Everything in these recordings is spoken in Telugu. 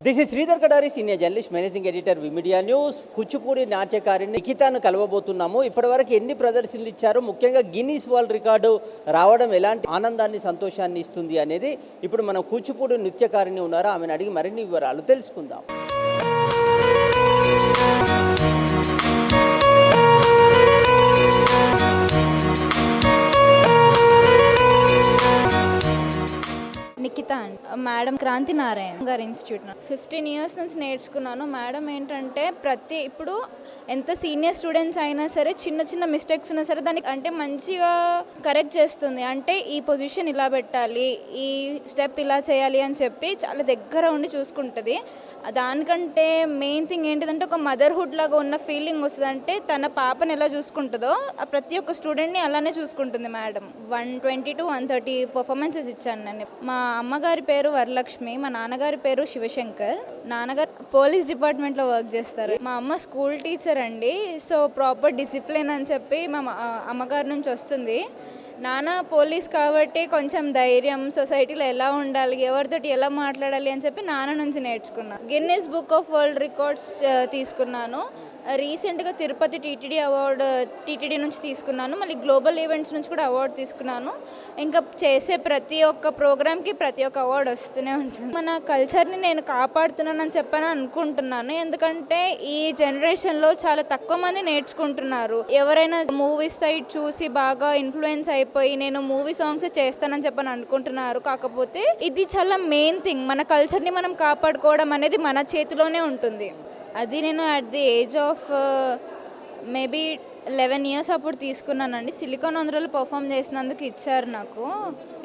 This is Sridhar Kadari senior journalist managing editor V media news Kuchipudi నాట్యకారిని నిఖితాను కలవబోతున్నాము ఇప్పటివరకు ఎన్ని ప్రదర్శనలు ఇచ్చారు ముఖ్యంగా గిన్నీస్ వరల్డ్ రికార్డు రావడం ఎలాంటి ఆనందాన్ని సంతోషాన్ని ఇస్తుంది అనేది ఇప్పుడు మనం కూచిపూడి నృత్యకారిణి ఉన్నారో ఆమెను అడిగి మరిన్ని వివరాలు తెలుసుకుందాం నిఖిత అండి మేడం క్రాంతి నారాయణ గారి ఇన్స్టిట్యూట్ ఫిఫ్టీన్ ఇయర్స్ నుంచి నేర్చుకున్నాను. మేడం ఏంటంటే ప్రతి ఇప్పుడు ఎంత సీనియర్ స్టూడెంట్స్ అయినా సరే చిన్న చిన్న మిస్టేక్స్ ఉన్నా సరే దానికి అంటే మంచిగా కరెక్ట్ చేస్తుంది. అంటే ఈ పొజిషన్ ఇలా పెట్టాలి ఈ స్టెప్ ఇలా చేయాలి అని చెప్పి చాలా దగ్గర ఉండి చూసుకుంటుంది. దానికంటే మెయిన్ థింగ్ ఏంటిదంటే ఒక మదర్హుడ్ లాగా ఉన్న ఫీలింగ్ వస్తుంది అంటే తన పాపని ఎలా చూసుకుంటుందో ఆ ప్రతి ఒక్క స్టూడెంట్ని అలానే చూసుకుంటుంది madam. One twenty to one thirty performances ఇచ్చాను నేను. మా అమ్మగారి పేరు వరలక్ష్మి మా నాన్నగారి పేరు శివశంకర్. నాన్నగారు పోలీస్ డిపార్ట్మెంట్లో వర్క్ చేస్తారు. మా అమ్మ స్కూల్ టీచర్ అండి. సో ప్రాపర్ డిసిప్లిన్ అని చెప్పి మా అమ్మగారి నుంచి వస్తుంది. నాన్న పోలీస్ కాబట్టి కొంచెం ధైర్యం సొసైటీలో ఎలా ఉండాలి ఎవరితోటి ఎలా మాట్లాడాలి అని చెప్పి నాన్న నుంచి నేర్చుకున్నాను Guinness book of world records తీసుకున్నాను. రీసెంట్గా తిరుపతి టీటీడీ అవార్డు టీటీడీ నుంచి తీసుకున్నాను. మళ్ళీ గ్లోబల్ ఈవెంట్స్ నుంచి కూడా అవార్డు తీసుకున్నాను. ఇంకా చేసే ప్రతి ఒక్క ప్రోగ్రామ్కి ప్రతి ఒక్క అవార్డు వస్తూనే ఉంటుంది. మన కల్చర్ని నేను కాపాడుతున్నానని చెప్పని అనుకుంటున్నాను. ఎందుకంటే ఈ జనరేషన్లో చాలా తక్కువ మంది నేర్చుకుంటున్నారు. ఎవరైనా మూవీస్ సైడ్ చూసి బాగా ఇన్ఫ్లుయెన్స్ అయిపోయి నేను మూవీ సాంగ్స్ చేస్తానని చెప్పని అనుకుంటున్నారు. కాకపోతే ఇది చాలా మెయిన్ థింగ్. మన కల్చర్ని మనం కాపాడుకోవడం అనేది మన చేతిలోనే ఉంటుంది. అది నేను at the age of maybe eleven years అప్పుడు తీసుకున్నానండి. సిలికాన్ ఆంధ్రలో పర్ఫామ్ చేసినందుకు ఇచ్చారు నాకు.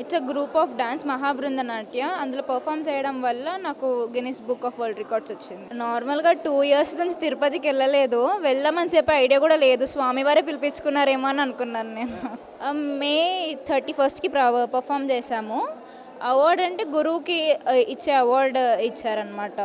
It's a group of dance Mahabrinda నాట్య అందులో పర్ఫామ్ చేయడం వల్ల నాకు Guinness book of world records వచ్చింది. నార్మల్గా టూ ఇయర్స్ నుంచి తిరుపతికి వెళ్ళలేదు. వెళ్దామని చెప్పే ఐడియా కూడా లేదు. స్వామివారే పిలిపించుకున్నారేమో అని అనుకున్నాను నేను. మే థర్టీ ఫస్ట్కి పర్ఫామ్ చేశాము. అవార్డ్ అంటే గురువుకి uh, ఇచ్చే అవార్డు uh, ఇచ్చారనమాట